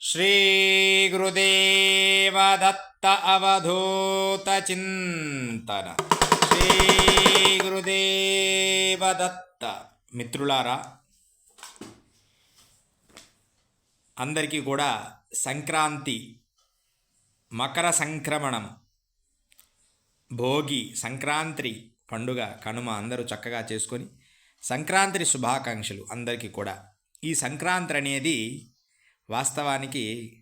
శ్రీగురుదేవదత్త అవధూతచింతన శ్రీగురుదేవదత్త. మిత్రులారా అందరికీ కూడా సంక్రాంతి మకర సంక్రమణం భోగి సంక్రాంతి పండుగ కనుమ అందరూ చక్కగా చేసుకొని సంక్రాంతి శుభాకాంక్షలు అందరికీ కూడా. ఈ సంక్రాంతి అనేది వాస్తవానికి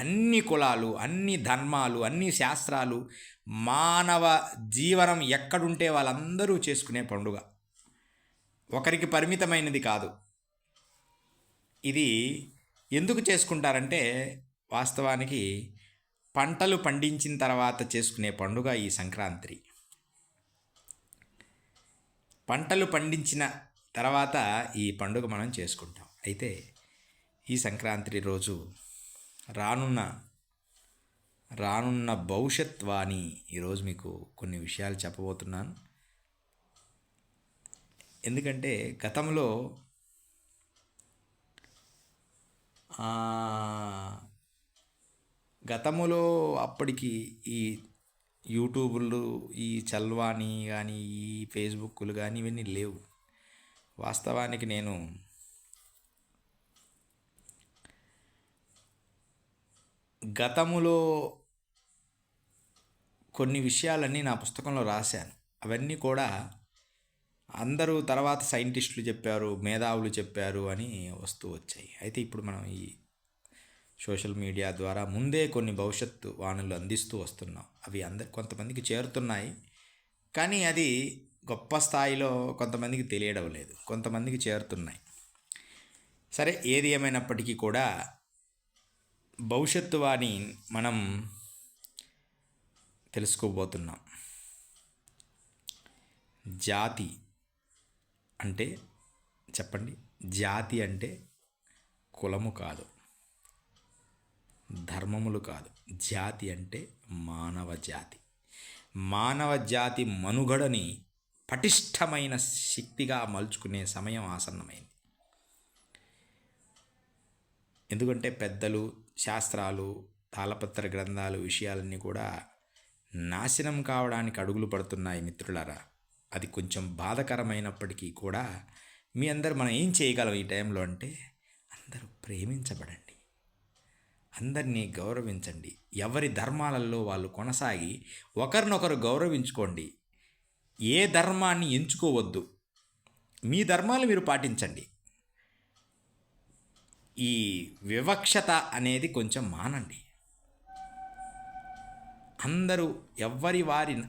అన్ని కులాలు అన్ని ధర్మాలు అన్ని శాస్త్రాలు మానవ జీవనం ఎక్కడుంటే వాళ్ళందరూ చేసుకునే పండుగ. ఒకరికి పరిమితమైనది కాదు. ఇది ఎందుకు చేసుకుంటారంటే వాస్తవానికి పంటలు పండించిన తర్వాత చేసుకునే పండుగ ఈ సంక్రాంతి. పంటలు పండించిన తర్వాత ఈ పండుగ మనం చేసుకుంటాం. అయితే ఈ సంక్రాంతి రోజు రానున్న రానున్న భవిష్యత్ వాణి ఈరోజు మీకు కొన్ని విషయాలు చెప్పబోతున్నాను. ఎందుకంటే గతంలో గతములో అప్పటికి ఈ యూట్యూబులు ఈ చల్వాణి కానీ ఈ ఫేస్బుక్లు కానీ ఇవన్నీ లేవు. వాస్తవానికి నేను గతములో కొన్ని విషయాలన్నీ నా పుస్తకంలో రాశాను. అవన్నీ కూడా అందరూ తర్వాత సైంటిస్టులు చెప్పారు మేధావులు చెప్పారు అని వస్తూ వచ్చాయి. అయితే ఇప్పుడు మనం ఈ సోషల్ మీడియా ద్వారా ముందే కొన్ని భవిష్యత్తు వాణులు అందిస్తూ వస్తున్నాం. అవి అందరు కొంతమందికి చేరుతున్నాయి. కానీ అది గొప్ప స్థాయిలో కొంతమందికి తెలియడం లేదు. కొంతమందికి చేరుతున్నాయి. సరే ఏది ఏమైనప్పటికీ కూడా భవిష్యత్తు వాణి మనం తెలుసుకోబోతున్నాం. జాతి అంటే చెప్పండి జాతి అంటే కులము కాదు ధర్మములు కాదు. జాతి అంటే మానవ జాతి. మానవ జాతి మనుగడని పటిష్టమైన శక్తిగా మలుచుకునే సమయం ఆసన్నమైంది. ఎందుకంటే పెద్దలు శాస్త్రాలు తాళపత్ర గ్రంథాలు విషయాలన్నీ కూడా నాశనం కావడానికి అడుగులు పడుతున్నాయి మిత్రులారా. అది కొంచెం బాధకరమైనప్పటికీ కూడా మీ అందరు మనం ఏం చేయగలం ఈ టైంలో అంటే అందరూ ప్రేమించబడండి. అందరినీ గౌరవించండి. ఎవరి ధర్మాలలో వాళ్ళు కొనసాగి ఒకరినొకరు గౌరవించుకోండి. ఏ ధర్మాన్ని ఎంచుకోవద్దు. మీ ధర్మాలు మీరు పాటించండి. ఈ వివక్షత అనేది కొంచెం మానండి. అందరూ ఎవ్వరి వారి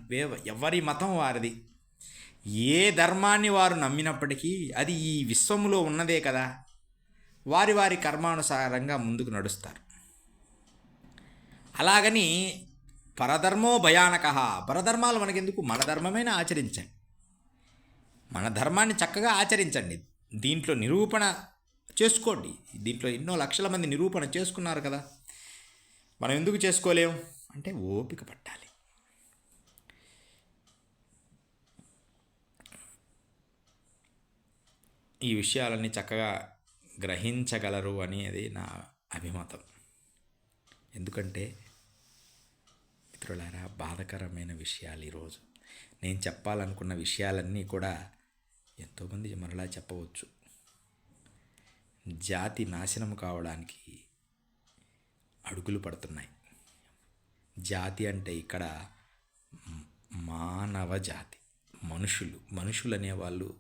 ఎవరి మతం వారిది. ఏ ధర్మాన్ని వారు నమ్మినప్పటికీ అది ఈ విశ్వములో ఉన్నదే కదా. వారి వారి కర్మానుసారంగా ముందుకు నడుస్తారు. అలాగని పరధర్మో భయానక. పరధర్మాలు మనకెందుకు? మన ధర్మమైన ఆచరించండి. మన ధర్మాన్ని చక్కగా ఆచరించండి. దీంట్లో నిరూపణ చేసుకోండి. దీంట్లో ఎన్నో లక్షల మంది నిరూపణ చేసుకున్నారు కదా. మనం ఎందుకు చేసుకోలేం? అంటే ఓపిక పట్టాలి. ఈ విషయాలన్నీ చక్కగా గ్రహించగలరు అనేది నా అభిమతం. ఎందుకంటే మిత్రులారా బాధకరమైన విషయాలు ఈరోజు. నేను చెప్పాలనుకున్న విషయాలన్నీ కూడా ఎంతోమంది మరలా చెప్పవచ్చు. జాతి నాశనం కావడానికి అడుగులు పడుతున్నాయి. జాతి అంటే ఇక్కడ మానవ జాతి. మనుషులు మనుషులు అనేవాళ్ళు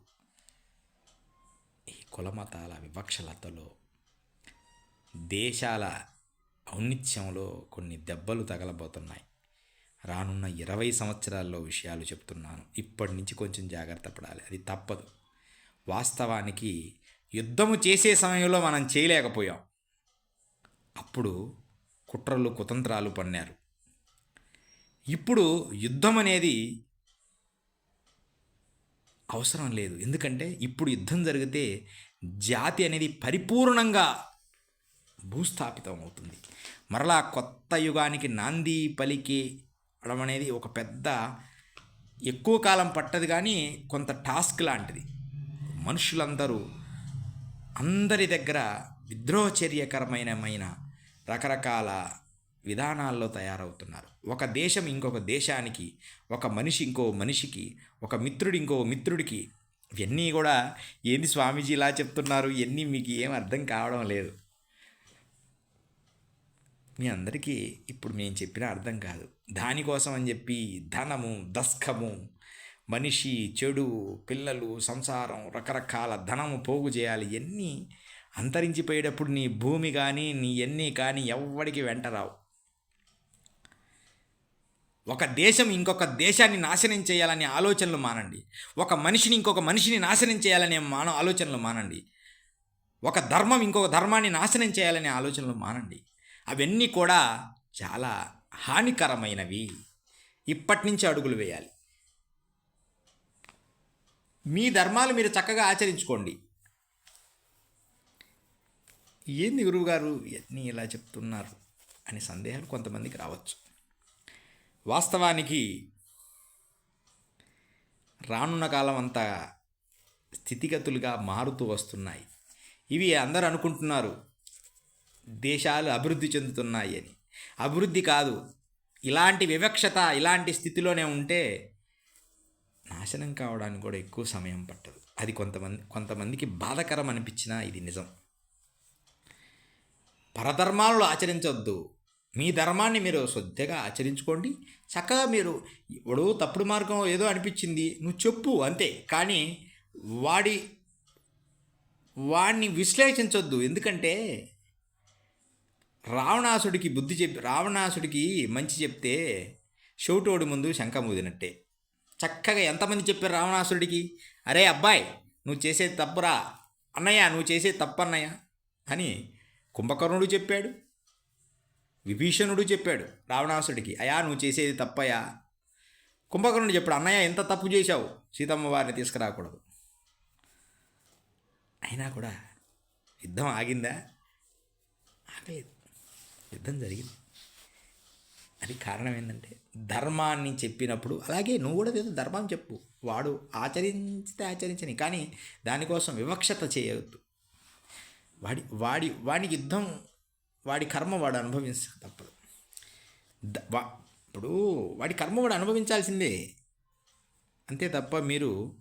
ఈ కులమతాల వివక్షలతలో దేశాల ఔన్నిత్యంలో కొన్ని దెబ్బలు తగలబోతున్నాయి. రానున్న ఇరవై సంవత్సరాల్లో విషయాలు చెప్తున్నాను. ఇప్పటి నుంచి కొంచెం జాగ్రత్త పడాలి. అది తప్పదు. వాస్తవానికి యుద్ధము చేసే సమయంలో మనం చేయలేకపోయాం. అప్పుడు కుట్రలు కుతంత్రాలు పన్నారు ఇప్పుడు యుద్ధం అనేది అవసరం లేదు. ఎందుకంటే ఇప్పుడు యుద్ధం జరిగితే జాతి అనేది పరిపూర్ణంగా భూస్థాపితం అవుతుంది మరలా కొత్త యుగానికి నాంది పలికి అనేది ఒక పెద్ద ఎక్కువ కాలం పట్టదు కానీ కొంత టాస్క్ లాంటిది. మనుషులందరూ అందరి దగ్గర విద్రోహచర్యకరమైన రకరకాల విధానాల్లో తయారవుతున్నారు. ఒక దేశం ఇంకొక దేశానికి ఒక మనిషి ఇంకో మనిషికి ఒక మిత్రుడు ఇంకో మిత్రుడికి ఇవన్నీ కూడా ఏంది స్వామీజీ ఇలా చెప్తున్నారు? ఇవన్నీ మీకు ఏం అర్థం కావడం లేదు. మీ అందరికీ ఇప్పుడు మేము చెప్పిన అర్థం కాదు. దానికోసం అని చెప్పి ధనము దస్కము మనిషి చెడు పిల్లలు సంసారం రకరకాల ధనము పోగు చేయాలి. ఇవన్నీ అంతరించిపోయేటప్పుడు నీ భూమి కానీ నీ ఎన్ని కానీ ఎవ్వడికి వెంటరావు ఒక దేశం ఇంకొక దేశాన్ని నాశనం చేయాలనే ఆలోచనలు మానండి. ఒక మనిషిని ఇంకొక మనిషిని నాశనం చేయాలనే మాన ఆలోచనలు మానండి. ఒక ధర్మం ఇంకొక ధర్మాన్ని నాశనం చేయాలనే ఆలోచనలు మానండి. అవన్నీ కూడా చాలా హానికరమైనవి. ఇప్పటి నుంచి అడుగులు వేయాలి. మీ ధర్మాలు మీరు చక్కగా ఆచరించుకోండి. ఏంది గురువుగారు ఇవన్నీ ఇలా చెప్తున్నారు? అనే సందేహాలు కొంతమందికి రావచ్చు. వాస్తవానికి రానున్న కాలం అంతా స్థితిగతులుగా మారుతూ వస్తున్నాయి. ఇవి అందరూ అనుకుంటున్నారు దేశాలు అభివృద్ధి చెందుతున్నాయి అని. అభివృద్ధి కాదు ఇలాంటి వివక్షత ఇలాంటి స్థితిలోనే ఉంటే నాశనం కావడానికి కూడా ఎక్కువ సమయం పట్టదు. అది కొంతమంది కొంతమందికి బాధకరం అనిపించినా ఇది నిజం. పరధర్మాలను ఆచరించవద్దు మీ ధర్మాన్ని మీరు శ్రద్ధగా ఆచరించుకోండి. చక్కగా మీరు ఇప్పుడు తప్పుడు మార్గం ఏదో అనిపించింది నువ్వు చెప్పు అంతే. కానీ వాడి వాడిని విశ్లేషించొద్దు. ఎందుకంటే రావణాసుడికి బుద్ధి చెప్పి రావణాసుడికి మంచి చెప్తే షౌటోడి ముందు శంఖ మూదినట్టే చక్కగా ఎంతమంది చెప్పారు రావణాసుడికి అరే అబ్బాయి నువ్వు చేసేది తప్పురా. అన్నయ్య నువ్వు చేసేది తప్పు అన్నయ్య. అని కుంభకర్ణుడు చెప్పాడు. విభీషణుడు చెప్పాడు రావణాసుడికి అయా నువ్వు చేసేది తప్పయా కుంభకర్ణుడు చెప్పాడు అన్నయ్య ఎంత తప్పు చేశావు. సీతమ్మ వారిని తీసుకురాకూడదు. అయినా కూడా యుద్ధం ఆగిందా? ఆగలేదు. యుద్ధం జరిగింది. అది కారణం ఏంటంటే ధర్మాన్ని చెప్పినప్పుడు అలాగే నువ్వు కూడా ఏదో ధర్మం చెప్పు వాడు ఆచరించితే ఆచరించని కానీ దానికోసం వివక్షత చేయవద్దు. వాడి వాడి వాడికి యుద్ధం వాడి కర్మ వాడు అనుభవించ తప్పదు. ఇప్పుడు వాడి కర్మ వాడు అనుభవించాల్సిందే. అంతే తప్ప మీరు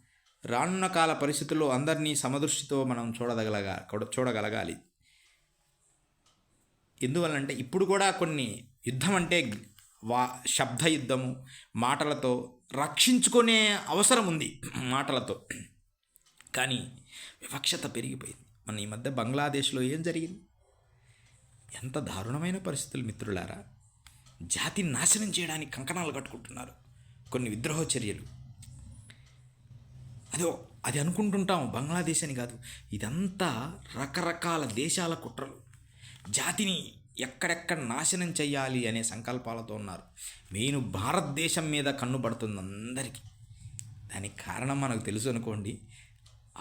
రానున్న కాల పరిస్థితుల్లో అందరినీ సమదృష్టితో మనం చూడదగలగా చూడగలగాలి. ఎందువల్లంటే ఇప్పుడు కూడా కొన్ని యుద్ధం అంటే వా శబ్ద యుద్ధము మాటలతో రక్షించుకునే అవసరం ఉంది మాటలతో. కానీ వివక్షత పెరిగిపోయింది. మన ఈ మధ్య బంగ్లాదేశ్లో ఏం జరిగింది? ఎంత దారుణమైన పరిస్థితులు మిత్రులారా. జాతిని నాశనం చేయడానికి కంకణాలు కట్టుకుంటున్నారు కొన్ని విద్రోహ చర్యలు. అదో అది అనుకుంటుంటాం బంగ్లాదేశ్ అని కాదు. ఇదంతా రకరకాల దేశాల కుట్రలు. జాతిని ఎక్కడెక్కడ నాశనం చేయాలి అనే సంకల్పాలతో ఉన్నారు. మెయిన్ భారతదేశం మీద కన్ను పడుతుంది అందరికీ. దానికి కారణం మనకు తెలుసు అనుకోండి.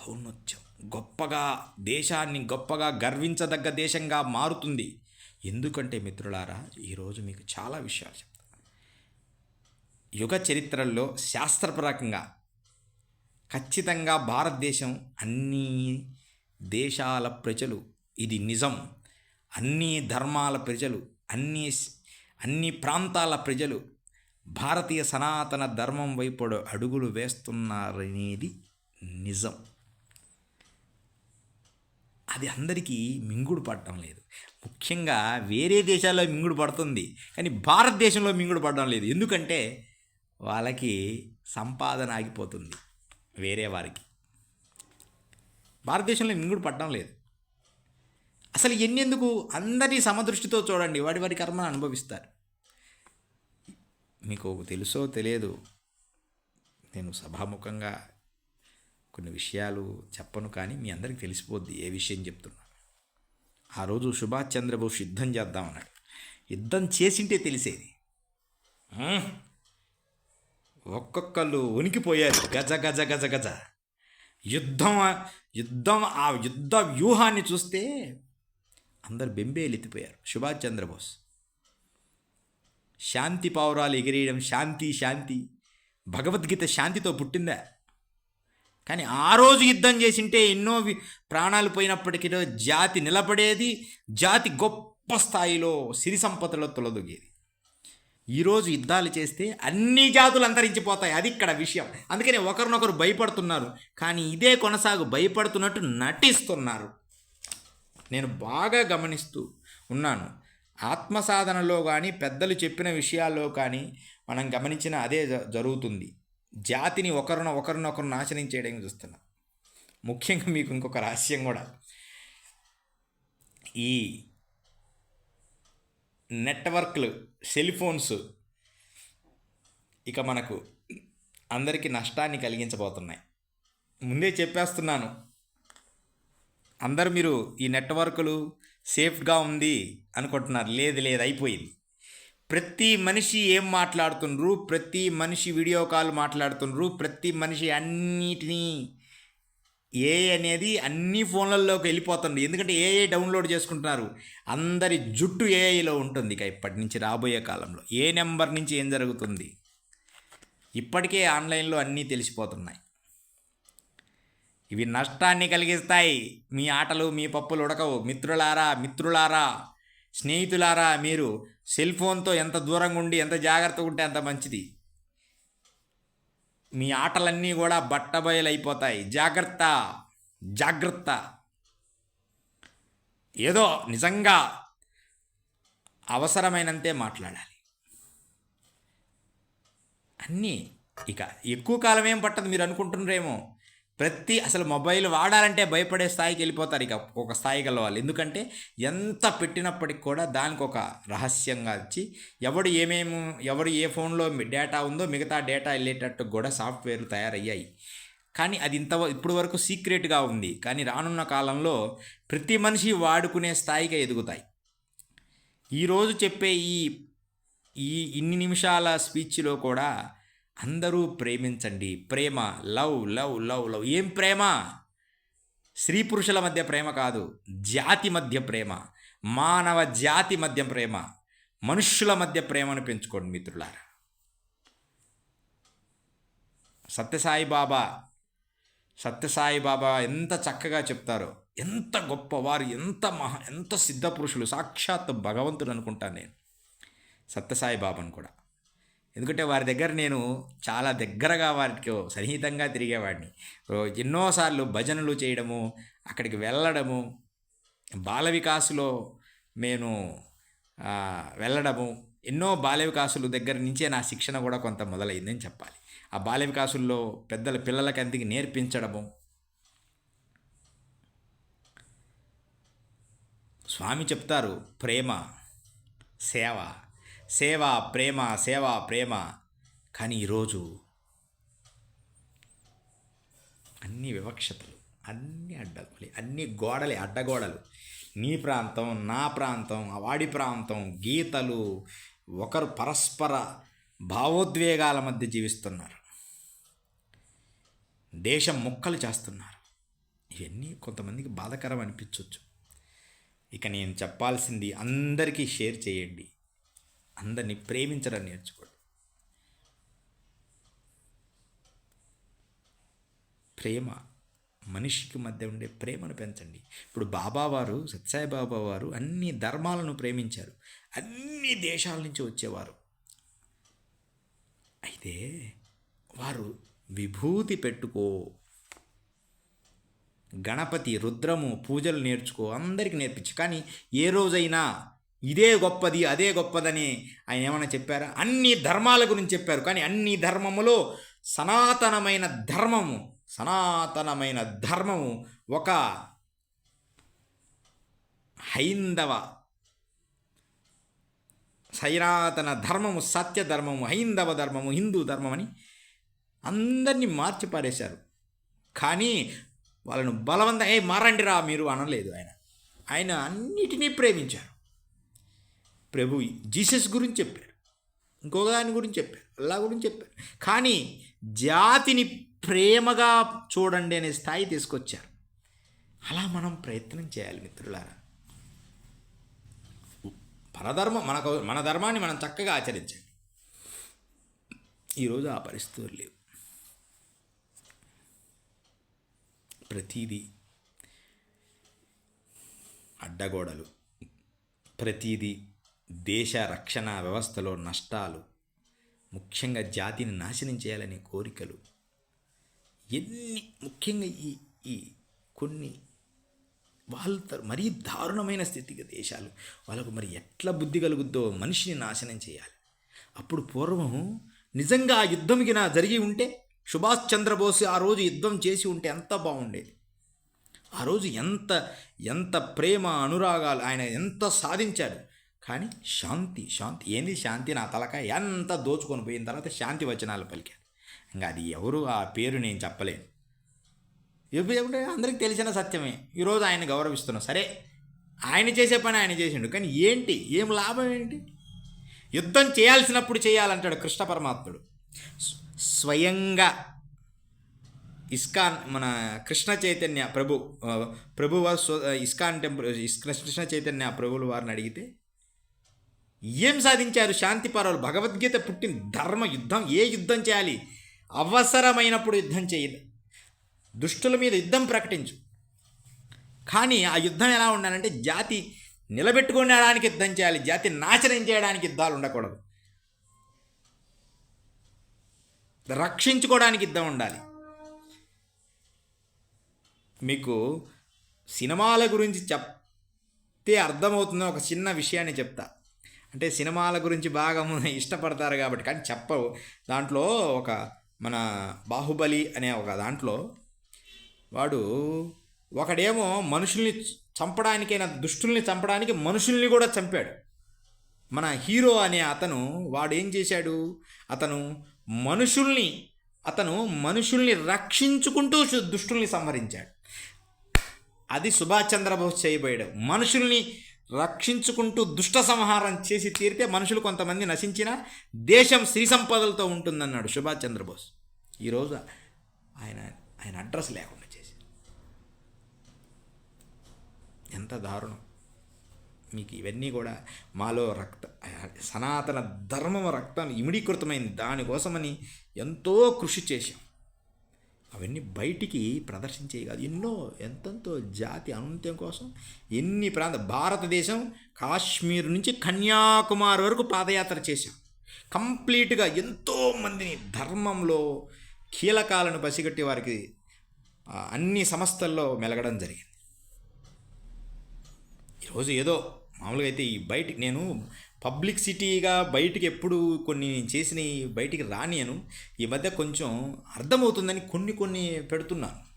ఔన్నత్యం. గొప్పగా దేశాన్ని గొప్పగా గర్వించదగ్గ దేశంగా మారుతుంది. ఎందుకంటే మిత్రులారా ఈరోజు మీకు చాలా విషయాలు చెప్తాను. యుగ చరిత్రల్లో శాస్త్రపరకంగా ఖచ్చితంగా భారతదేశం అన్ని దేశాల ప్రజలు ఇది నిజం. అన్ని ధర్మాల ప్రజలు అన్ని అన్ని ప్రాంతాల ప్రజలు భారతీయ సనాతన ధర్మం వైపు అడుగులు వేస్తున్నారనేది నిజం. అది అందరికీ మింగుడు పడటం లేదు. ముఖ్యంగా వేరే దేశాల్లో మింగుడు పడుతుంది కానీ భారతదేశంలో మింగుడు పడడం లేదు. ఎందుకంటే వాళ్ళకి సంపాదన ఆగిపోతుంది వేరే వారికి. భారతదేశంలో మింగుడు పడడం లేదు. అసలు ఎన్నెందుకు? అందరినీ సమదృష్టితో చూడండి వాడి వారి కర్మను అనుభవిస్తారు. మీకు తెలుసో తెలియదు నేను సభాముఖంగా కొన్ని విషయాలు చెప్పను కానీ మీ అందరికీ తెలిసిపోద్ది ఏ విషయం చెప్తున్నా. ఆ రోజు సుభాష్ చంద్రబోస్ యుద్ధం చేద్దామన్నాడు. యుద్ధం చేసింటే తెలిసేది. ఒక్కొక్కళ్ళు ఉనికిపోయారు గజ గజ గజ గజ. యుద్ధం యుద్ధం ఆ యుద్ధ వ్యూహాన్ని చూస్తే అందరు బెంబేలెత్తిపోయారు. సుభాష్ చంద్రబోస్. శాంతి పావురాలు ఎగిరేయడం శాంతి శాంతి. భగవద్గీత శాంతితో పుట్టిందా? కానీ ఆ రోజు యుద్ధం చేసింటే ఎన్నో వి- ప్రాణాలు పోయినప్పటికీ జాతి నిలబడేది జాతి గొప్ప స్థాయిలో సిరి సంపదలో తొలదొగేది. ఈరోజు యుద్ధాలు చేస్తే అన్ని జాతులు అంతరించిపోతాయి. అది ఇక్కడ విషయం. అందుకనే ఒకరినొకరు భయపడుతున్నారు. కానీ ఇదే కొనసాగు భయపడుతున్నట్టు నటిస్తున్నారు. నేను బాగా గమనిస్తూ ఉన్నాను. ఆత్మ సాధనలో కానీ పెద్దలు చెప్పిన విషయాల్లో కానీ మనం గమనించిన అదే జ- జరుగుతుంది. జాతిని ఒకరిన ఒకరినొకరు నాశనం చేయడం చూస్తున్నాం. ముఖ్యంగా మీకు ఇంకొక రహస్యం కూడా. ఈ నెట్వర్క్లు సెల్ ఫోన్స్ ఇక మనకు అందరికీ నష్టాన్ని కలిగించబోతున్నాయి. ముందే చెప్పేస్తున్నాను. అందరు మీరు ఈ నెట్వర్క్లు సేఫ్గా ఉంది అనుకుంటున్నారు. లేదు లేదు అయిపోయింది. ప్రతి మనిషి ఏం మాట్లాడుతుండ్రు? ప్రతి మనిషి వీడియో కాల్ మాట్లాడుతుండ్రు? ప్రతి మనిషి అన్నిటినీ ఏ అనేది అన్ని ఫోన్లలోకి వెళ్ళిపోతుంది. ఎందుకంటే ఏఐ డౌన్లోడ్ చేసుకుంటున్నారు? అందరి జుట్టు ఏఐలో ఉంటుంది ఇక ఇప్పటి నుంచి రాబోయే కాలంలో. ఏ నెంబర్ నుంచి ఏం జరుగుతుంది? ఇప్పటికే ఆన్లైన్లో అన్నీ తెలిసిపోతున్నాయి. ఇవి నష్టాన్ని కలిగిస్తాయి. మీ ఆటలు మీ పప్పులు ఉడకవు. మిత్రులారా మిత్రులారా స్నేహితులారా మీరు సెల్ ఫోన్తో ఎంత దూరంగా ఉండి ఎంత జాగ్రత్తగా ఉంటే అంత మంచిది. మీ ఆటలన్నీ కూడా బట్టబయలైపోతాయి. జాగ్రత్త జాగ్రత్త. ఏదో నిజంగా అవసరమైనంతే మాట్లాడాలి. అన్నీ ఇక ఎక్కువ కాలం ఏం పట్టదు మీరు అనుకుంటున్నారేమో. ప్రతి అసలు మొబైల్ వాడాలంటే భయపడే స్థాయికి వెళ్ళిపోతారు ఇక ఒక స్థాయి గల వాళ్ళు. ఎందుకంటే ఎంత పెట్టినప్పటికి కూడా దానికి ఒక రహస్యంగా వచ్చి ఎవడు ఏమేమి ఎవరు ఏ ఫోన్లో డేటా ఉందో మిగతా డేటా వెళ్ళేటట్టు కూడా సాఫ్ట్వేర్లు తయారయ్యాయి. కానీ అది ఇంత ఇప్పుడు వరకు సీక్రెట్గా ఉంది. కానీ రానున్న కాలంలో ప్రతి మనిషి వాడుకునే స్థాయిగా ఎదుగుతాయి. ఈరోజు చెప్పే ఈ ఈ ఇన్ని నిమిషాల స్పీచ్లో కూడా అందరూ ప్రేమించండి. ప్రేమ లవ్ లవ్ లవ్ లవ్. ఏం ప్రేమ? స్త్రీ పురుషుల మధ్య ప్రేమ కాదు. జాతి మధ్య ప్రేమ. మానవ జాతి మధ్య ప్రేమ. మనుష్యుల మధ్య ప్రేమను పెంచుకోండి మిత్రులారా. సత్యసాయి బాబా సత్యసాయి బాబా ఎంత చక్కగా చెప్తారో. ఎంత గొప్పవారు ఎంత మహా ఎంత సిద్ధ పురుషులు సాక్షాత్ భగవంతుడు అనుకుంటాను నేను. సత్యసాయి బాబాను కూడా. ఎందుకంటే వారి దగ్గర నేను చాలా దగ్గరగా వారికి సన్నిహితంగా తిరిగేవాడిని. ఎన్నోసార్లు భజనలు చేయడము అక్కడికి వెళ్ళడము బాల వికాసులో నేను వెళ్ళడము ఎన్నో బాల వికాసులు దగ్గర నుంచే నా శిక్షణ కూడా కొంత మొదలైందని చెప్పాలి. ఆ బాల వికాసుల్లో పెద్దల పిల్లలకి అందుకు నేర్పించడము. స్వామి చెప్తారు ప్రేమ సేవ సేవ ప్రేమ సేవ ప్రేమ. కానీ ఈరోజు అన్ని వివక్షతలు అన్ని అడ్డగోలే అన్ని గోడలే అడ్డగోడలు. నీ ప్రాంతం నా ప్రాంతం వాడి ప్రాంతం గీతలు ఒకరు పరస్పర భావోద్వేగాల మధ్య జీవిస్తున్నారు. దేశం ముక్కలు చేస్తున్నారు. ఇవన్నీ కొంతమందికి బాధకరం అనిపించవచ్చు ఇక నేను చెప్పాల్సింది అందరికీ షేర్ చేయండి. అందరినీ ప్రేమించడం నేర్చుకోండి. ప్రేమ మనిషికి మధ్య ఉండే ప్రేమను పెంచండి. ఇప్పుడు బాబావారు సత్సాయి బాబా వారు అన్ని ధర్మాలను ప్రేమించారు. అన్ని దేశాల నుంచి వచ్చేవారు. అయితే వారు విభూతి పెట్టుకో గణపతి రుద్రము పూజలు నేర్చుకో అందరికీ నేర్పించు. కానీ ఏ రోజైనా ఇదే గొప్పది అదే గొప్పదని ఆయన ఏమైనా చెప్పారా? అన్ని ధర్మాల గురించి చెప్పారు. కానీ అన్ని ధర్మములో సనాతనమైన ధర్మము సనాతనమైన ధర్మము ఒక హైందవ సనాతన ధర్మము సత్య ధర్మము హైందవ ధర్మము హిందూ ధర్మం అని అందరినీ మార్చి పారేశారు. కానీ వాళ్ళను బలవంతం ఏ మారండిరా మీరు అనలేదు ఆయన. ఆయన అన్నిటినీ ప్రేమించారు. ప్రభు జీసస్ గురించి చెప్పారు ఇంకొక దాని గురించి చెప్పారు అల్లా గురించి చెప్పారు కానీ జాతిని ప్రేమగా చూడండి అనే స్థాయి తీసుకొచ్చారు. అలా మనం ప్రయత్నం చేయాలి మిత్రులారా. పరధర్మం మనకు మన ధర్మాన్ని మనం చక్కగా ఆచరించండి. ఈరోజు ఆ పరిస్థితులు లేవు. ప్రతీదీ అడ్డగోడలు ప్రతీదీ దేశ రక్షణ వ్యవస్థలో నష్టాలు ముఖ్యంగా జాతిని నాశనం చేయాలనే కోరికలు. ఎన్ని ముఖ్యంగా ఈ ఈ కొన్ని వాళ్ళ మరీ దారుణమైన స్థితికి దేశాలు వాళ్ళకు మరి ఎట్లా బుద్ధి కలుగుద్దో మనిషిని నాశనం చేయాలి. అప్పుడు పూర్వం నిజంగా ఆ యుద్ధంకి నా జరిగి ఉంటే సుభాష్ చంద్రబోస్ ఆ రోజు యుద్ధం చేసి ఉంటే ఎంత బాగుండేది. ఆ రోజు ఎంత ఎంత ప్రేమ అనురాగాలు ఆయన ఎంత సాధించాడు. కానీ శాంతి శాంతి. ఏంది శాంతి? నా తలక ఎంత దోచుకొని పోయిన తర్వాత శాంతి వచనాలు పలికారు. ఇంకా అది ఎవరు ఆ పేరు నేను చెప్పలేను. ఎప్పుడు ఎప్పుడు అందరికి తెలిసిన సత్యమే. ఈరోజు ఆయన గౌరవిస్తున్నాం. సరే ఆయన చేసే పని ఆయన చేసిండు. కానీ ఏంటి? ఏం లాభం ఏంటి? యుద్ధం చేయాల్సినప్పుడు చేయాలంటాడు కృష్ణ పరమాత్ముడు. స్వయంగా ఇస్కాన్ మన కృష్ణ చైతన్య ప్రభు ఆ, ప్రభు వారు ఇస్కాన్ టెంపుల్ కృష్ణ చైతన్య ప్రభువులు వారిని అడిగితే ఏం సాధించారు శాంతి పర్వాలు భగవద్గీత పుట్టిన ధర్మ యుద్ధం ఏ యుద్ధం చేయాలి? అవసరమైనప్పుడు యుద్ధం చేయాలి దుష్టుల మీద యుద్ధం ప్రకటించు. కానీ ఆ యుద్ధం ఎలా ఉండాలంటే జాతి నిలబెట్టుకునేడానికి యుద్ధం చేయాలి. జాతి నాశనం చేయడానికి యుద్ధాలు ఉండకూడదు. రక్షించుకోవడానికి యుద్ధం ఉండాలి. మీకు సినిమాల గురించి చెప్తే అర్థమవుతుందో. ఒక చిన్న విషయాన్ని చెప్తా. అంటే సినిమాల గురించి బాగా ఇష్టపడతారు కాబట్టి కానీ చెప్పవు దాంట్లో ఒక మన బాహుబలి అనే ఒక దాంట్లో వాడు ఒకడేమో మనుషుల్ని చంపడానికైనా దుష్టుల్ని చంపడానికి మనుషుల్ని కూడా చంపాడు. మన హీరో అనే అతను వాడు ఏం చేశాడు? అతను మనుషుల్ని అతను మనుషుల్ని రక్షించుకుంటూ దుష్టుల్ని సంహరించాడు. అది సుభాష్ చంద్రబోస్ చేయబోయాడు. మనుషుల్ని రక్షించుకుంటూ దుష్ట సంహారం చేసి తీరితే మనుషులు కొంతమంది నశించిన దేశం శ్రీ సంపదలతో ఉంటుందన్నాడు సుభాష్ చంద్రబోస్. ఈరోజు ఆయన ఆయన అడ్రస్ లేకుండా చేసి ఎంత దారుణం. మీకు ఇవన్నీ కూడా మాలో రక్త సనాతన ధర్మం రక్తం ఇమిడీకృతమైంది. దానికోసమని ఎంతో కృషి చేశాం. అవన్నీ బయటికి ప్రదర్శించే కాదు. ఎన్నో ఎంతంతో జాతి అనంత్యం కోసం ఎన్ని ప్రాంత భారతదేశం కాశ్మీర్ నుంచి కన్యాకుమారి వరకు పాదయాత్ర చేశాం. కంప్లీట్గా ఎంతో మందిని ధర్మంలో కీలకాలను పసిగట్టి వారికి అన్ని సంస్థల్లో మెలగడం జరిగింది. ఈరోజు ఏదో మామూలుగా అయితే ఈ బయటికి నేను పబ్లిక్ సిటీగా బయటికి ఎప్పుడు కొన్ని చేసిన బయటికి రానియను ఈ మధ్య కొంచెం అర్థమవుతుందని కొన్ని కొన్ని పెడుతున్నాను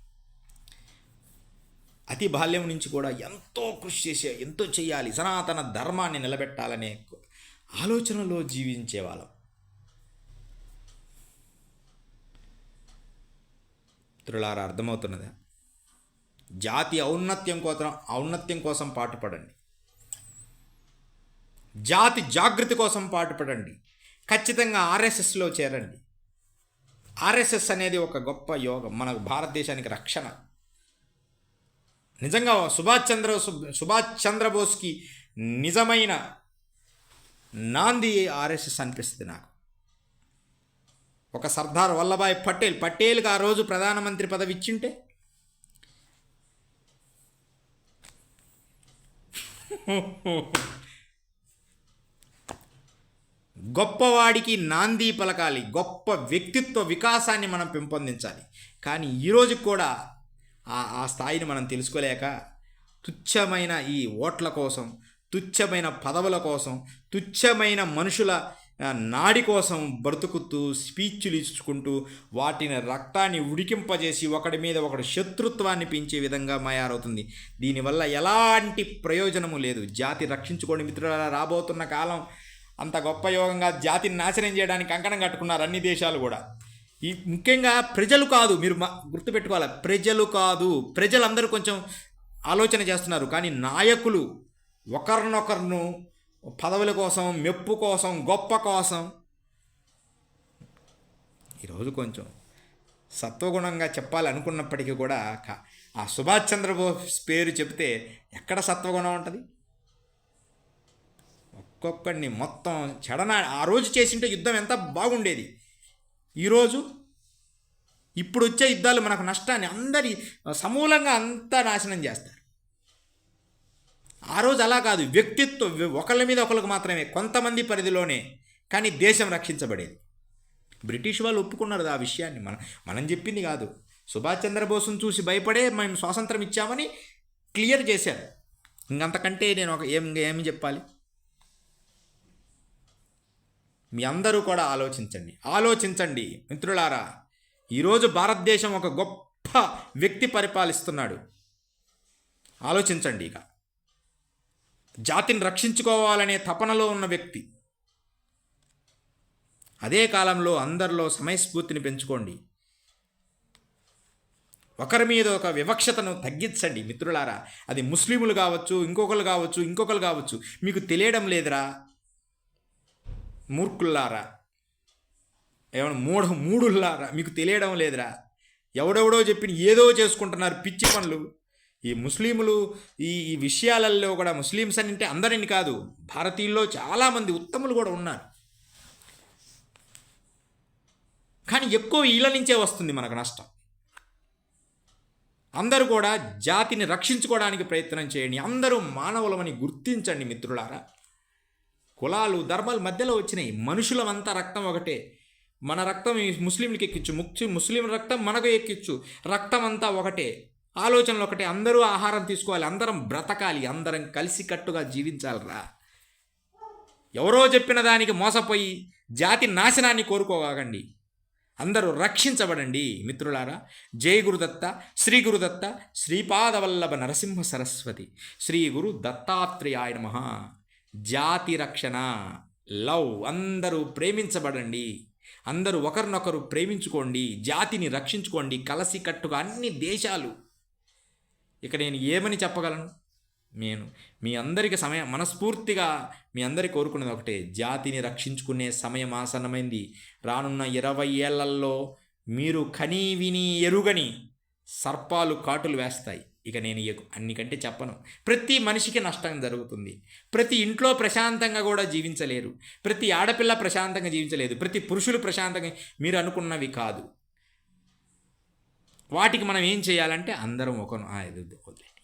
అతి బాల్యం నుంచి కూడా ఎంతో కృషి చేసే ఎంతో చేయాలి సనాతన ధర్మాన్ని నిలబెట్టాలనే ఆలోచనలో జీవించే వాళ్ళం. త్రులారా అర్థమవుతున్నదా? జాతి ఔన్నత్యం కోసం ఔన్నత్యం కోసం పాటుపడండి. జాతి జాగృతి కోసం పాటుపడండి. ఖచ్చితంగా ఆర్ఎస్ఎస్లో చేరండి. ఆర్ఎస్ఎస్ అనేది ఒక గొప్ప యోగం. మన భారతదేశానికి రక్షణ. నిజంగా సుభాష్ చంద్ర సుభాష్ చంద్రబోస్కి నిజమైన నాంది ఆర్ఎస్ఎస్ అనిపిస్తుంది నాకు. ఒక సర్దార్ వల్లభాయ్ పటేల్ పటేల్కి ఆ రోజు ప్రధానమంత్రి పదవి ఇచ్చింటే? గొప్పవాడికి నాంది పలకాలి గొప్ప వ్యక్తిత్వ వికాసాన్ని మనం పెంపొందించాలి. కానీ ఈరోజు కూడా ఆ ఆ స్థాయిని మనం తెలుసుకోలేక తుచ్చమైన ఈ ఓట్ల కోసం తుచ్చమైన పదవుల కోసం తుచ్చమైన మనుషుల నాడి కోసం బ్రతుకుతూ స్పీచ్లు ఇచ్చుకుంటూ వాటిని రక్తాన్ని ఉడికింపజేసి ఒకడి మీద ఒకడు శత్రుత్వాన్ని పెంచే విధంగా మయారవుతుంది. దీనివల్ల ఎలాంటి ప్రయోజనము లేదు. జాతి రక్షించుకోండి మిత్రుల రాబోతున్న కాలం అంత గొప్ప యోగంగా జాతిని నాశనం చేయడానికి కంకణం కట్టుకున్నారు అన్ని దేశాలు కూడా. ఈ ముఖ్యంగా ప్రజలు కాదు మీరు గుర్తుపెట్టుకోవాలి? ప్రజలు కాదు ప్రజలందరూ కొంచెం ఆలోచన చేస్తున్నారు. కానీ నాయకులు ఒకరినొకరును పదవుల కోసం మెప్పు కోసం గొప్ప కోసం ఈరోజు కొంచెం సత్వగుణంగా చెప్పాలనుకున్నప్పటికీ కూడా క- ఆ సుభాష్ చంద్రబోస్ పేరు చెప్తే ఎక్కడ సత్వగుణం ఉంటుంది? ఒక్కొక్కడిని మొత్తం చెడనా ఆ రోజు చేసింటే యుద్ధం ఎంత బాగుండేది. ఈరోజు ఇప్పుడు వచ్చే యుద్ధాలు మనకు నష్టాన్ని అందరి సమూలంగా అంతా నాశనం చేస్తారు. ఆ రోజు అలా కాదు వ్యక్తిత్వం ఒకళ్ళ మీద ఒకరికి మాత్రమే కొంతమంది పరిధిలోనే కానీ దేశం రక్షించబడేది. బ్రిటిష్ వాళ్ళు ఒప్పుకున్నారు ఆ విషయాన్ని. మనం మనం చెప్పింది కాదు. సుభాష్ చంద్రబోస్ను చూసి భయపడే మేము స్వాతంత్రం ఇచ్చామని క్లియర్ చేశారు. ఇంకంతకంటే నేను ఒక ఏం ఏమి చెప్పాలి? మీ అందరూ కూడా ఆలోచించండి. ఆలోచించండి మిత్రులారా. ఈరోజు భారతదేశం ఒక గొప్ప వ్యక్తి పరిపాలిస్తున్నాడు. ఆలోచించండి ఇక. జాతిని రక్షించుకోవాలనే తపనలో ఉన్న వ్యక్తి. అదే కాలంలో అందరిలో సమయస్ఫూర్తిని పెంచుకోండి. ఒకరి మీద ఒక వివక్షతను తగ్గించండి మిత్రులారా. అది ముస్లింలు కావచ్చు ఇంకొకరు కావచ్చు ఇంకొకరు కావచ్చు. మీకు తెలియడం లేదురా. మూర్ఖుల్లారా? ఏమైనా మూఢ మూడుల్లారా మీకు తెలియడం లేదురా. ఎవడెవడో చెప్పిన ఏదో చేసుకుంటున్నారు పిచ్చి పనులు. ఈ ముస్లింలు ఈ ఈ విషయాలలో కూడా ముస్లిమ్స్ అని అంటే అందరిని కాదు భారతీయుల్లో చాలామంది ఉత్తములు కూడా ఉన్నారు. కానీ ఎక్కువ వీళ్ళ నుంచే వస్తుంది మనకు నష్టం. అందరూ కూడా జాతిని రక్షించుకోవడానికి ప్రయత్నం చేయండి. అందరూ మానవులమని గుర్తించండి మిత్రులారా. కులాలు ధర్మాలు మధ్యలో వచ్చినాయి. మనుషులమంతా రక్తం ఒకటే. మన రక్తం ముస్లింలకి ఎక్కించు ముక్తి ముస్లిం రక్తం మనకు ఎక్కించు రక్తం అంతా ఒకటే. ఆలోచనలు ఒకటే. అందరూ ఆహారం తీసుకోవాలి. అందరం బ్రతకాలి. అందరం కలిసికట్టుగా జీవించాలిరా. ఎవరో చెప్పిన దానికి మోసపోయి జాతి నాశనాన్ని కోరుకోగాకండి అందరూ రక్షించబడండి మిత్రులారా. జై గురుదత్త శ్రీ గురుదత్త శ్రీపాదవల్లభ నరసింహ సరస్వతి. శ్రీ గురు దత్తాత్రేయాయ నమ. జాతి రక్షణ లవ్. అందరూ ప్రేమించబడండి. అందరూ ఒకరినొకరు ప్రేమించుకోండి. జాతిని రక్షించుకోండి. కలసికట్టుగా అన్ని దేశాలు. ఇక నేను ఏమని చెప్పగలను? నేను మీ అందరికి సమయం మనస్ఫూర్తిగా మీ అందరి కోరుకునేది ఒకటే. జాతిని రక్షించుకునే సమయం ఆసన్నమైంది. రానున్న ఇరవై ఏళ్ళలో మీరు కనీ విని ఎరుగని సర్పాలు కాటులు వేస్తాయి. ఇక నేను అన్నికంటే చెప్పను. ప్రతి మనిషికి నష్టం జరుగుతుంది. ప్రతి ఇంట్లో ప్రశాంతంగా కూడా జీవించలేరు. ప్రతి ఆడపిల్ల ప్రశాంతంగా జీవించలేదు. ప్రతి పురుషులు ప్రశాంతంగా మీరు అనుకున్నవి కాదు. వాటికి మనం ఏం చేయాలంటే అందరం ఒక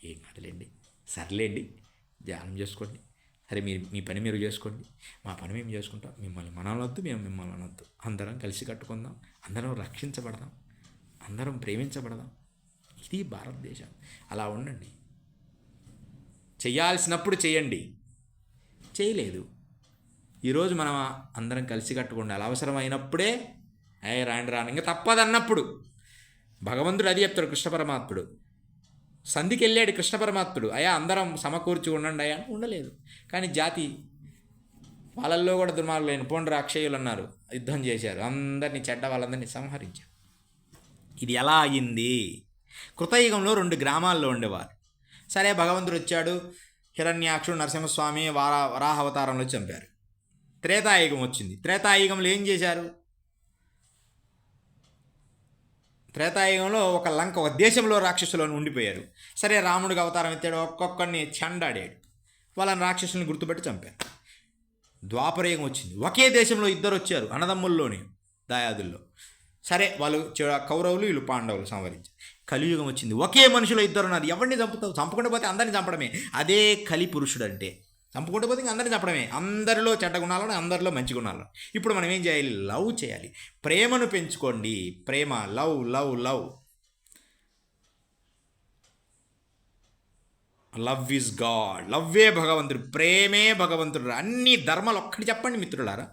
ఏం కాదులేండి. సర్లేండి. ధ్యానం చేసుకోండి. సరే మీరు మీ పని మీరు చేసుకోండి. మా పని మేము చేసుకుంటాం. మిమ్మల్ని మనలొద్దు మేము మిమ్మల్ని అనొద్దు. అందరం కలిసి కట్టుకుందాం. అందరం రక్షించబడదాం. అందరం ప్రేమించబడదాం. ఇది భారతదేశం. అలా ఉండండి. చేయాల్సినప్పుడు చేయండి. చేయలేదు. ఈరోజు మనం అందరం కలిసి కట్టుకుండాలి అవసరమైనప్పుడే ఏ రాండి రాను ఇంకా తప్పదన్నప్పుడు. భగవంతుడు అది చెప్తాడు కృష్ణ పరమాత్ముడు. సంధికి వెళ్ళాడు కృష్ణ పరమాత్ముడు. అయా అందరం సమకూర్చి ఉండండి అని ఉండలేదు. కానీ జాతి వాళ్ళల్లో కూడా దుర్మార్గులైన పోండ్ర అక్షయులు అన్నారు. యుద్ధం చేశారు. అందరినీ చెడ్డ వాళ్ళందరినీ సంహరించారు. ఇది ఎలా అయింది? కృతయుగంలో రెండు గ్రామాల్లో ఉండేవారు. సరే భగవంతుడు వచ్చాడు. హిరణ్యాక్షుడు నరసింహస్వామి వారా వరాహవతారంలో చంపారు. త్రేతాయుగం వచ్చింది. త్రేతాయుగంలో ఏం చేశారు? త్రేతాయుగంలో ఒక లంక ఒక దేశంలో రాక్షసులను ఉండిపోయారు. సరే రాముడికి అవతారం ఎత్తాడు. ఒక్కొక్కరిని చెండాడాడు. వాళ్ళని రాక్షసులను గుర్తుపెట్టి చంపారు. ద్వాపరయుగం వచ్చింది. ఒకే దేశంలో ఇద్దరు వచ్చారు. అన్నదమ్ముల్లోనే దాయాదుల్లో. సరే వాళ్ళు కౌరవులు వీళ్ళు పాండవులు సంవరించారు కలియుగం వచ్చింది. ఒకే మనుషులో ఇద్దరు ఉన్నారు. ఎవరిని చంపుతావు? చంపకుండా పోతే అందరిని చంపడమే. అదే కలి పురుషుడు అంటే చంపుకుంటూ పోతే ఇంకా అందరిని చంపడమే. అందరిలో చెడ్డ గుణాలను అందరిలో మంచి గుణాలను ఇప్పుడు మనం ఏం చేయాలి? లవ్ చేయాలి. ప్రేమను పెంచుకోండి. ప్రేమ love love love. Love is God. లవ్వే భగవంతుడు ప్రేమే భగవంతుడు. అన్ని ధర్మాలు ఒక్కటి చెప్పండి మిత్రులారా.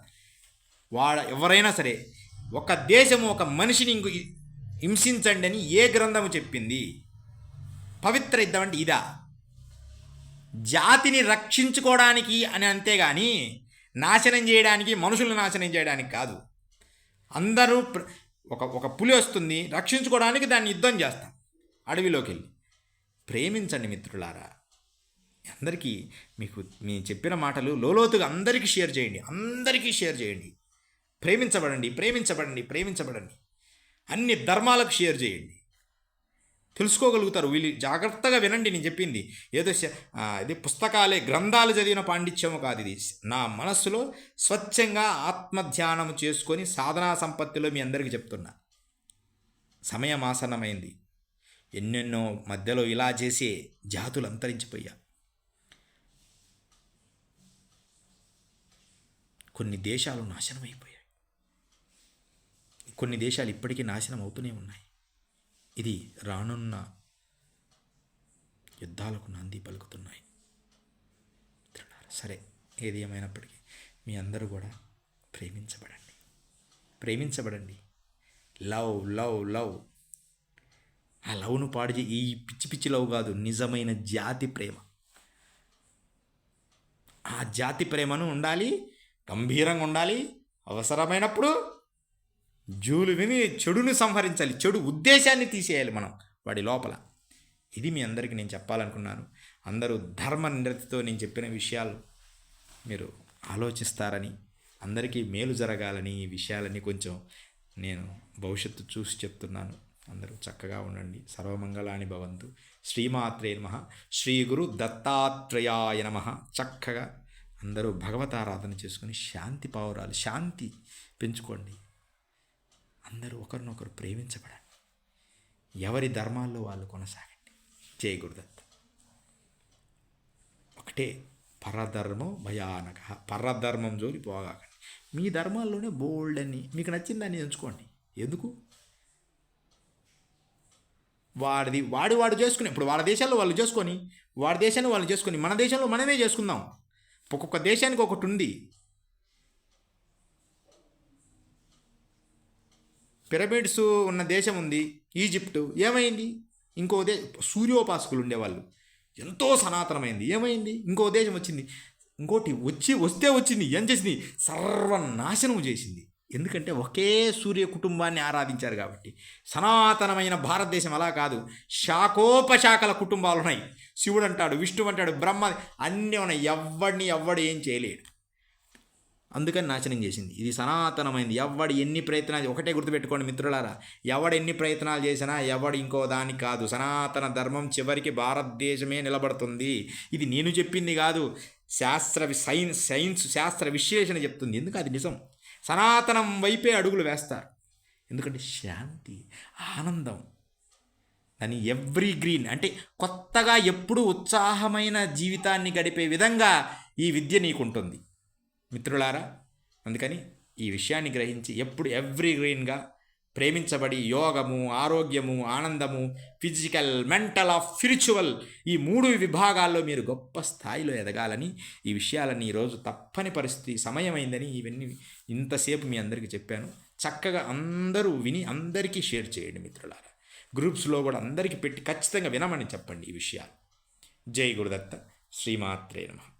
వాడ ఎవరైనా సరే ఒక దేశము ఒక మనిషిని ఇంకో హింసించండి అని ఏ గ్రంథము చెప్పింది? పవిత్ర యుద్ధం అంటే ఇదా? జాతిని రక్షించుకోవడానికి అని అంతేగాని నాశనం చేయడానికి మనుషులను నాశనం చేయడానికి కాదు. అందరూ ఒక ఒక పులి వస్తుంది రక్షించుకోవడానికి దాన్ని యుద్ధం చేస్తాం. అడవిలోకి వెళ్ళి ప్రేమించండి మిత్రులారా. అందరికీ మీకు మీ చెప్పిన మాటలు లోలోతుగా అందరికీ షేర్ చేయండి అందరికీ షేర్ చేయండి. ప్రేమించబడండి ప్రేమించబడండి ప్రేమించబడండి. అన్ని ధర్మాలకు షేర్ చేయండి. తెలుసుకోగలుగుతారు. వీళ్ళు జాగ్రత్తగా వినండి. నేను చెప్పింది. ఏదో ఇది పుస్తకాలే గ్రంథాలు చదివిన పాండిత్యము కాదు ఇది. నా మనస్సులో స్వచ్ఛంగా ఆత్మధ్యానం చేసుకొని సాధనా సంపత్తిలో మీ అందరికీ చెప్తున్నా. సమయం ఆసన్నమైంది. ఎన్నెన్నో మధ్యలో ఇలా చేసే జాతులు అంతరించిపోయా. కొన్ని దేశాలు నాశనమైపోయాయి. కొన్ని దేశాలు ఇప్పటికీ నాశనం అవుతూనే ఉన్నాయి. ఇది రానున్న యుద్ధాలకు నాంది పలుకుతున్నాయి. సరే ఏది ఏమైనప్పటికీ మీ అందరూ కూడా ప్రేమించబడండి. ప్రేమించబడండి. Love love love. ఆ లవ్ను పాడు చే- ఈ పిచ్చి పిచ్చి లవ్ కాదు నిజమైన జాతి ప్రేమ. ఆ జాతి ప్రేమను ఉండాలి గంభీరంగా ఉండాలి అవసరమైనప్పుడు జూలు విని చెడును సంహరించాలి. చెడు ఉద్దేశాన్ని తీసేయాలి మనం వాడి లోపల. ఇది మీ అందరికీ నేను చెప్పాలనుకున్నాను. అందరూ ధర్మ నిరతితో నేను చెప్పిన విషయాలు మీరు ఆలోచిస్తారని అందరికీ మేలు జరగాలని ఈ విషయాలని కొంచెం నేను భవిష్యత్తు చూసి చెప్తున్నాను. అందరూ చక్కగా ఉండండి. సర్వమంగళాని భవంతు. శ్రీమాత్రే నమ. శ్రీ గురు దత్తాత్రేయాయ నమ. చక్కగా అందరూ భగవతారాధన చేసుకుని శాంతి పావురాలు శాంతి పెంచుకోండి. అందరూ ఒకరినొకరు ప్రేమించబడండి ఎవరి ధర్మాల్లో వాళ్ళు కొనసాగండి. జై గురుదత్. ఒకటే పరధర్మం భయానక. పరధర్మం జోలి పోగాకండి. మీ ధర్మాల్లోనే బోల్డ్ అని మీకు నచ్చిందని ఎంచుకోండి. ఎందుకు? వాడిది వాడి వాడు చేసుకుని ఇప్పుడు వాళ్ళ దేశాల్లో వాళ్ళు చేసుకొని వాడి దేశాన్ని వాళ్ళు చేసుకొని మన దేశంలో మనమే చేసుకుందాం. ఒక్కొక్క దేశానికి ఒకటి ఉంది. పిరమిడ్స్ ఉన్న దేశం ఉంది ఈజిప్ట్. ఏమైంది? ఇంకో దే సూర్యోపాసకులు ఉండేవాళ్ళు. ఎంతో సనాతనమైంది. ఏమైంది? ఇంకో దేశం వచ్చింది. ఇంకోటి వచ్చి వస్తే వచ్చింది ఏం చేసింది? సర్వనాశనం చేసింది. ఎందుకంటే ఒకే సూర్య కుటుంబాన్ని ఆరాధించారు కాబట్టి. సనాతనమైన భారతదేశం అలా కాదు. శాఖోపశాఖల కుటుంబాలు ఉన్నాయి. శివుడు అంటాడు విష్ణువు అంటాడు బ్రహ్మ అన్నీ ఉన్నాయి. ఎవడిని ఎవడు ఏం చేయలేడు. అందుకని నాశనం చేసింది. ఇది సనాతనమైంది. ఎవడు ఎన్ని ప్రయత్నాలు ఒకటే గుర్తుపెట్టుకోండి మిత్రులారా. ఎవడు ఎన్ని ప్రయత్నాలు చేసినా ఎవడు ఇంకో దానికి కాదు. సనాతన ధర్మం చివరికి భారతదేశమే నిలబడుతుంది. ఇది నేను చెప్పింది కాదు. శాస్త్ర వి- సైన్స్ సైన్స్ శాస్త్ర విశ్లేషణ చెప్తుంది. ఎందుకు? అది నిజం. సనాతనం వైపే అడుగులు వేస్తారు. ఎందుకంటే శాంతి ఆనందం దాని ఎవ్రీ గ్రీన్ అంటే కొత్తగా ఎప్పుడూ ఉత్సాహమైన జీవితాన్ని గడిపే విధంగా ఈ విద్య నీకుంటుంది. మిత్రులారా అందుకని ఈ విషయాన్ని గ్రహించి ఎప్పుడు ఎవ్రీ గ్రీన్గా ప్రేమించబడి యోగము ఆరోగ్యము ఆనందము ఫిజికల్ మెంటల్ ఆఫ్ స్పిరిచువల్ ఈ మూడు విభాగాల్లో మీరు గొప్ప స్థాయిలో ఎదగాలని ఈ విషయాలన్నీ ఈరోజు తప్పని పరిస్థితి సమయమైందని ఇవన్నీ ఇంతసేపు మీ అందరికీ చెప్పాను. చక్కగా అందరూ విని అందరికీ షేర్ చేయండి మిత్రులారా. గ్రూప్స్లో కూడా అందరికీ పెట్టి ఖచ్చితంగా వినమని చెప్పండి ఈ విషయాలు. జై గురుదత్త. శ్రీమాత్రే నమః.